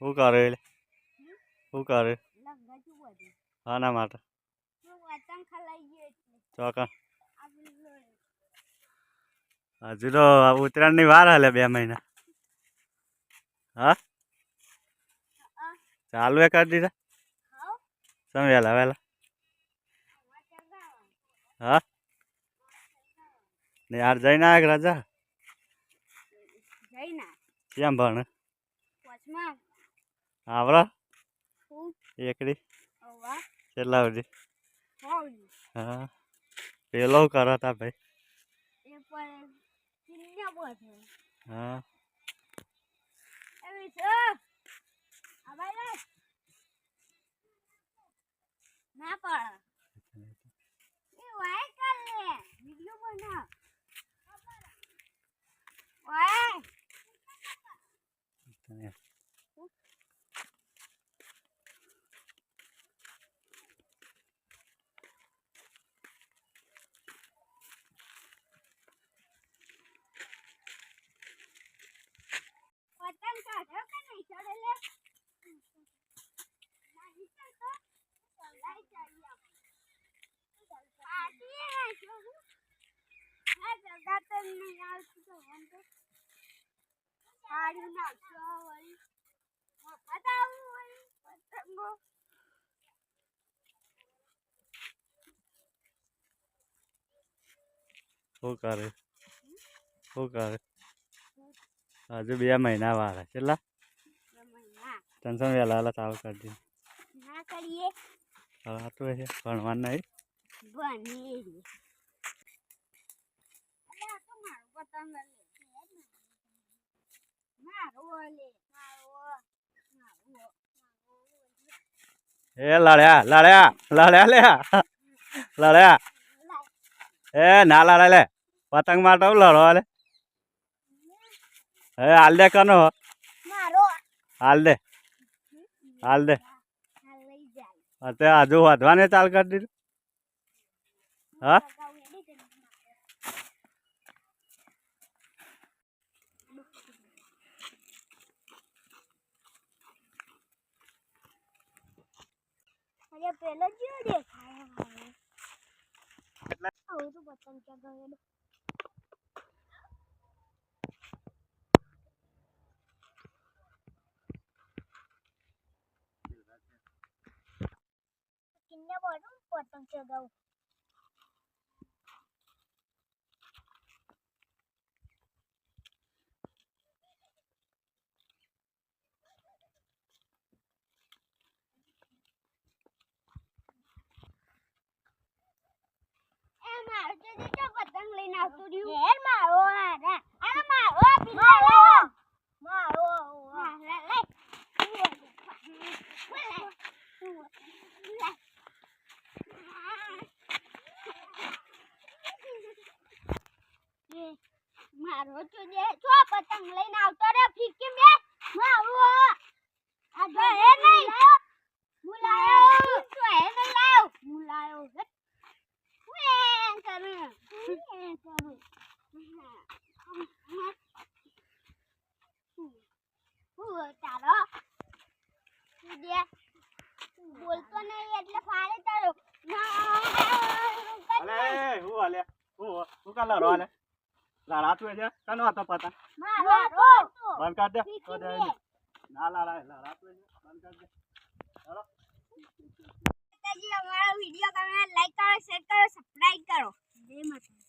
શું કરે એટલે શું કરે? હા ના આના માટે. ચોકન હજુ તો ઉત્તરાયણની વાર હાલે બે મહિના. હા? ચાલુ એ કરી દીધા? તમે વહેલા વહેલા હા? ને યાર જઈને આવે રાજા કેમ ભણે? આવડા એકડી? કેટલા સુધી? હા. પેલો કરો તા ભાઈ? હા. ના પડ એ વાય કર લે વિડિયો બના વાય પતંગ કાઢો કે નહીં ચડે લે નહીં ચડતો લઈ જઈએ આપણે પાર્ટી હે શું નહીં આવતું તો વળી વળી પતંગો શું કરે? શું કરે? હજુ બે મહિના વાર હે. કેટલા? ત્રણસો વહેલા વહેલા ચાલુ કરી દીધું ના કરીએ. ભણવાનું નહીં? બની એ લડ્યા લડ્યા લડ્યા લે. લડ્યા એ ના લડે લે. પતંગ માટે હું લડવા લે એ હાલ દે કનો. હાલ દે. હાલ દે. અત્યારે હજુ વધવાને ચાલ કરી દીધું. હા? પેલો જો દેખાય હવે? હું તો પતંગ ગયેલો? કિન્ને બોલું? પતંગ ચગાવું એ મારો તો દીકરો પતંગ લઈને આવતો રહ્યું ઘેર મારો આને આને મારો મારો મારો લઈ મારો તો જે છો પતંગ લઈને આવતો રે ફીકી તું તું કાલા રો ને લાડા તું છે? કનો હતો પતા બંધ કર દે. ના લાડા લાડા તું કર દે. ચલો. અમારો તમે લાઈક કરો શેર કરો સબસ્ક્રાઇબ કરો. જય માતા